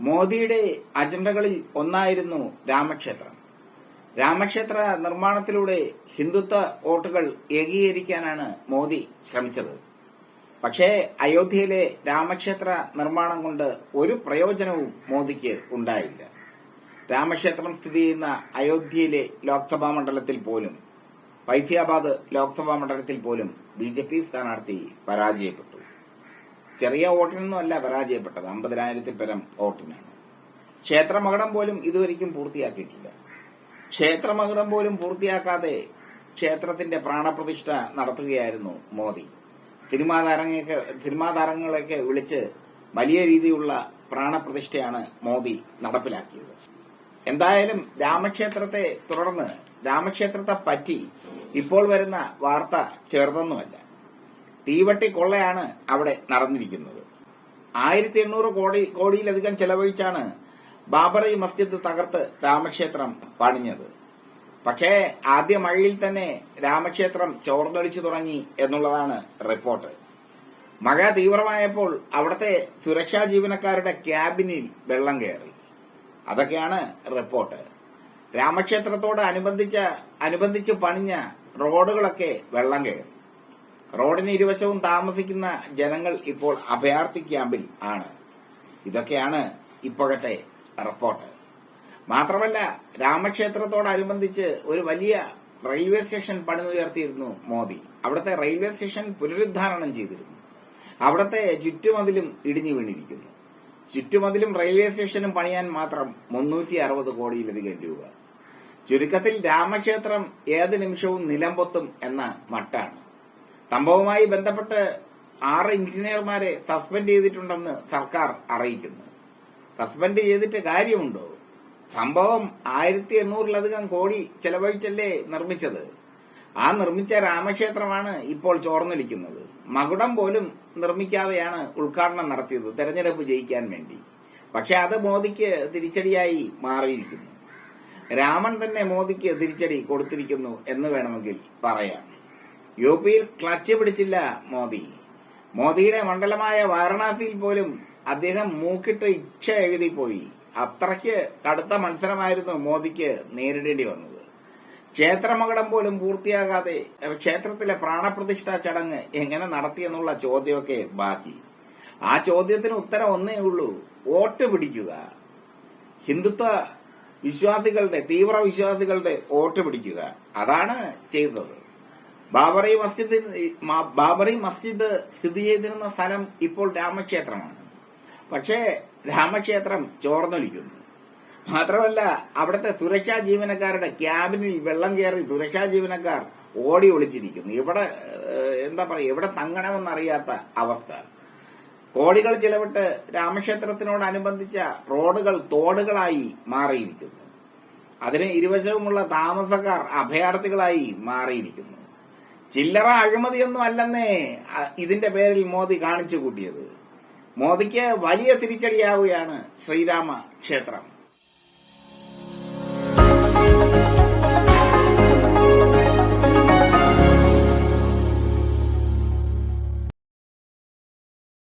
മോദിയുടെ അജണ്ടകളിൽ ഒന്നായിരുന്നു രാമക്ഷേത്രം. രാമക്ഷേത്ര നിർമ്മാണത്തിലൂടെ ഹിന്ദുത്വ വോട്ടുകൾ ഏകീകരിക്കാനാണ് മോദി ശ്രമിച്ചത്. പക്ഷേ അയോധ്യയിലെ രാമക്ഷേത്ര നിർമ്മാണം കൊണ്ട് ഒരു പ്രയോജനവും മോദിക്ക് ഉണ്ടായില്ല. രാമക്ഷേത്രം സ്ഥിതി ചെയ്യുന്ന അയോധ്യയിലെ ലോക്സഭാ മണ്ഡലത്തിൽ പോലും ഫൈസിയാബാദ് ലോക്സഭാ മണ്ഡലത്തിൽ പോലും ബി ജെ പി സ്ഥാനാർത്ഥി പരാജയപ്പെട്ടു. ചെറിയ വോട്ടിനൊന്നും അല്ല പരാജയപ്പെട്ടത്. അമ്പതിനായിരത്തിൽ പരം വോട്ടിനാണ്. ക്ഷേത്രമകടം പോലും ഇതുവരെയ്ക്കും പൂർത്തിയാക്കിയിട്ടില്ല. ക്ഷേത്രമകടം പോലും പൂർത്തിയാക്കാതെ ക്ഷേത്രത്തിന്റെ പ്രാണപ്രതിഷ്ഠ നടത്തുകയായിരുന്നു മോദി. സിനിമാ താരങ്ങളെയൊക്കെ സിനിമാ താരങ്ങളെയൊക്കെ വിളിച്ച് വലിയ രീതിയിലുള്ള പ്രാണപ്രതിഷ്ഠയാണ് മോദി നടപ്പിലാക്കിയത്. എന്തായാലും രാമക്ഷേത്രത്തെ തുടർന്ന് രാമക്ഷേത്രത്തെ പറ്റി ഇപ്പോൾ വരുന്ന വാർത്ത ചെറുതൊന്നുമല്ല. തീവട്ടി കൊള്ളയാണ് അവിടെ നടന്നിരിക്കുന്നത്. ആയിരത്തി എണ്ണൂറ് കോടി കോടിയിലധികം ചെലവഴിച്ചാണ് ബാബറി മസ്ജിദ് തകർത്ത് രാമക്ഷേത്രം പണിഞ്ഞത്. പക്ഷേ ആദ്യ മഴയിൽ തന്നെ രാമക്ഷേത്രം ചോർന്നൊലിച്ചു തുടങ്ങി എന്നുള്ളതാണ് റിപ്പോർട്ട്. മഴ തീവ്രമായപ്പോൾ അവിടുത്തെ സുരക്ഷാ ജീവനക്കാരുടെ ക്യാബിനിൽ വെള്ളം കയറി. അതൊക്കെയാണ് റിപ്പോർട്ട്. രാമക്ഷേത്രത്തോട് അനുബന്ധിച്ച അനുബന്ധിച്ച് പണിഞ്ഞ റോഡുകളൊക്കെ വെള്ളം കയറി. റോഡിന് ഇരുവശവും താമസിക്കുന്ന ജനങ്ങൾ ഇപ്പോൾ അഭയാർത്ഥി ക്യാമ്പിൽ ആണ്. ഇതൊക്കെയാണ് ഇപ്പോഴത്തെ റിപ്പോർട്ട്. മാത്രമല്ല രാമക്ഷേത്രത്തോടനുബന്ധിച്ച് ഒരു വലിയ റെയിൽവേ സ്റ്റേഷൻ പണിതുയർത്തിയിരുന്നു മോദി. അവിടുത്തെ റെയിൽവേ സ്റ്റേഷൻ പുനരുദ്ധാരണം ചെയ്തിരുന്നു. അവിടത്തെ ചുറ്റുമതിലും ഇടിഞ്ഞു വീണിരിക്കുന്നു. ചുറ്റുമതിലും റെയിൽവേ സ്റ്റേഷനും പണിയാൻ മാത്രം മുന്നൂറ്റി അറുപത് കോടിയിലധികം രൂപ. ചുരുക്കത്തിൽ രാമക്ഷേത്രം ഏത് നിമിഷവും നിലംപൊത്തും എന്ന മട്ടാണ്. സംഭവവുമായി ബന്ധപ്പെട്ട് ആറ് എഞ്ചിനീയർമാരെ സസ്പെൻഡ് ചെയ്തിട്ടുണ്ടെന്ന് സർക്കാർ അറിയിക്കുന്നു. സസ്പെൻഡ് ചെയ്തിട്ട് കാര്യമുണ്ടോ? സംഭവം ആയിരത്തി എണ്ണൂറിലധികം കോടി ചെലവഴിച്ചല്ലേ നിർമ്മിച്ചത്? ആ നിർമ്മിച്ച രാമക്ഷേത്രമാണ് ഇപ്പോൾ ചോർന്നൊലിക്കുന്നത്. മകുടം പോലും നിർമ്മിക്കാതെയാണ് ഉദ്ഘാടനം നടത്തിയത് തെരഞ്ഞെടുപ്പ് ജയിക്കാൻ വേണ്ടി. പക്ഷെ അത് മോദിക്ക് തിരിച്ചടിയായി മാറിയിരിക്കുന്നു. രാമൻ തന്നെ മോദിക്ക് തിരിച്ചടി കൊടുത്തിരിക്കുന്നു എന്ന് വേണമെങ്കിൽ പറയാം. യു പിയിൽ ക്ലച്ച് പിടിച്ചില്ല മോദി. മോദിയുടെ മണ്ഡലമായ വാരണാസിയിൽ പോലും അദ്ദേഹം മൂക്കിട്ട് ഇച്ഛ എഴുതിപ്പോയി അത്രയ്ക്ക് കടുത്ത മത്സരമായിരുന്നു മോദിക്ക് നേരിടേണ്ടി വന്നത്. ക്ഷേത്രമകടം പോലും പൂർത്തിയാകാതെ ക്ഷേത്രത്തിലെ പ്രാണപ്രതിഷ്ഠാ ചടങ്ങ് എങ്ങനെ നടത്തിയെന്നുള്ള ചോദ്യമൊക്കെ ബാക്കി. ആ ചോദ്യത്തിന് ഉത്തരം ഒന്നേ ഉള്ളൂ വോട്ട് പിടിക്കുക. ഹിന്ദുത്വ വിശ്വാസികളുടെ തീവ്ര വിശ്വാസികളുടെ വോട്ട് പിടിക്കുക. അതാണ് ചെയ്തത്. ബാബറി മസ്ജിദ് ബാബറി മസ്ജിദ് സ്ഥിതി ചെയ്തിരുന്ന സ്ഥലം ഇപ്പോൾ രാമക്ഷേത്രമാണ്. പക്ഷേ രാമക്ഷേത്രം ചോർന്നൊലിക്കുന്നു. മാത്രമല്ല അവിടുത്തെ സുരക്ഷാ ജീവനക്കാരുടെ ക്യാബിനിൽ വെള്ളം കയറി സുരക്ഷാ ജീവനക്കാർ ഓടി ഒളിച്ചിരിക്കുന്നു. ഇവിടെ എന്താ പറയുക ഇവിടെ തങ്ങണമെന്നറിയാത്ത അവസ്ഥ. കോടികൾ ചിലവിട്ട് രാമക്ഷേത്രത്തിനോടനുബന്ധിച്ച റോഡുകൾ തോടുകളായി മാറിയിരിക്കുന്നു. അതിന് ഇരുവശവുമുള്ള താമസക്കാർ അഭയാർത്ഥികളായി മാറിയിരിക്കുന്നു. ചില്ലറ അഴിമതിയൊന്നും അല്ലെന്നേ ഇതിന്റെ പേരിൽ മോദി കാണിച്ചു കൂട്ടിയത്. മോദിക്ക് വലിയ തിരിച്ചടിയാവുകയാണ് ശ്രീരാമ ക്ഷേത്രം